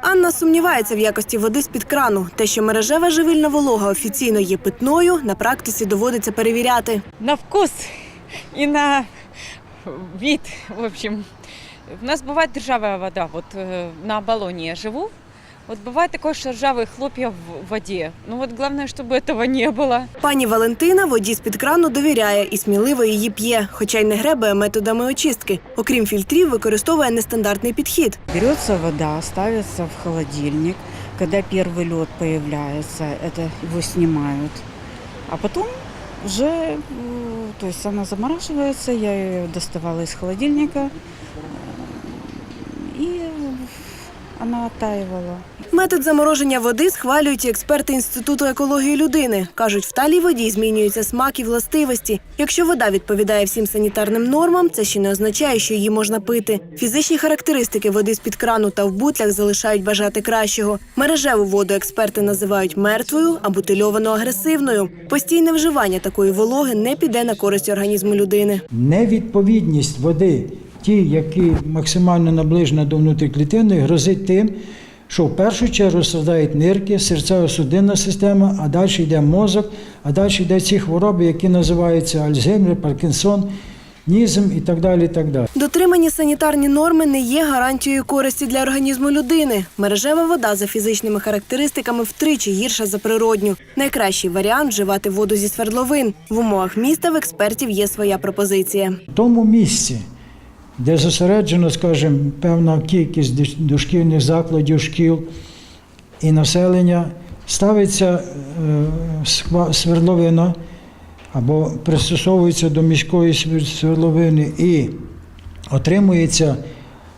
Анна сумнівається в якості води з-під крану. Те, що мережева живильна волога офіційно є питною, на практиці доводиться перевіряти. на вкус і на від. в общем. У нас буває ржавая вода, вот э, на балоні я живу. Вот бывает такое, что ржавые хлопья в воде. Ну вот главное, чтобы этого не было. Пані Валентина воді з-під крану довіряє і сміливо її п'є, хоча й не гребує методами очистки. Окрім фільтрів, використовує нестандартний підхід. Берется вода, ставится в холодильник. Когда первый лед появляется, это его снимают. А потом уже, э, то есть она замораживается, я ее доставала из холодильника, э, и она оттаивала. Метод замороження води схвалюють і експерти Інституту екології людини. Кажуть, в талій воді змінюється смак і властивості. Якщо вода відповідає всім санітарним нормам, це ще не означає, що її можна пити. Фізичні характеристики води з-під крану та в бутлях залишають бажати кращого. Мережеву воду експерти називають мертвою, а бутильовану агресивною. Постійне вживання такої вологи не піде на користь організму людини. Невідповідність води, ті, які максимально наближені до внутріклітинної, грозить тим, що в першу чергу страдають нирки, серцево-судинна система, а далі йде мозок, а далі йде ці хвороби, які називаються Альцгеймер, Паркінсон, нізм і так далі. І так далі. Дотримані санітарні норми не є гарантією користі для організму людини. Мережева вода за фізичними характеристиками втричі гірша за природню. Найкращий варіант вживати воду зі свердловин. В умовах міста в експертів є своя пропозиція. В тому місці, де зосереджено, скажімо, певна кількість дош- дошкільних закладів, шкіл і населення, ставиться е, свердловина або пристосовується до міської свердловини і отримується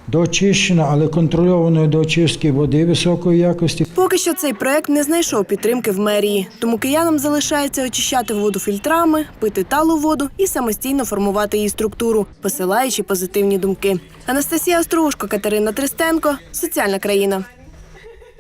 доочищена, але контрольованої до очистки води високої якості. Поки що цей проект не знайшов підтримки в мерії, тому киянам залишається очищати воду фільтрами, пити талу воду і самостійно формувати її структуру, посилаючи позитивні думки. Анастасія Острушко, Катерина Тристенко, соціальна країна.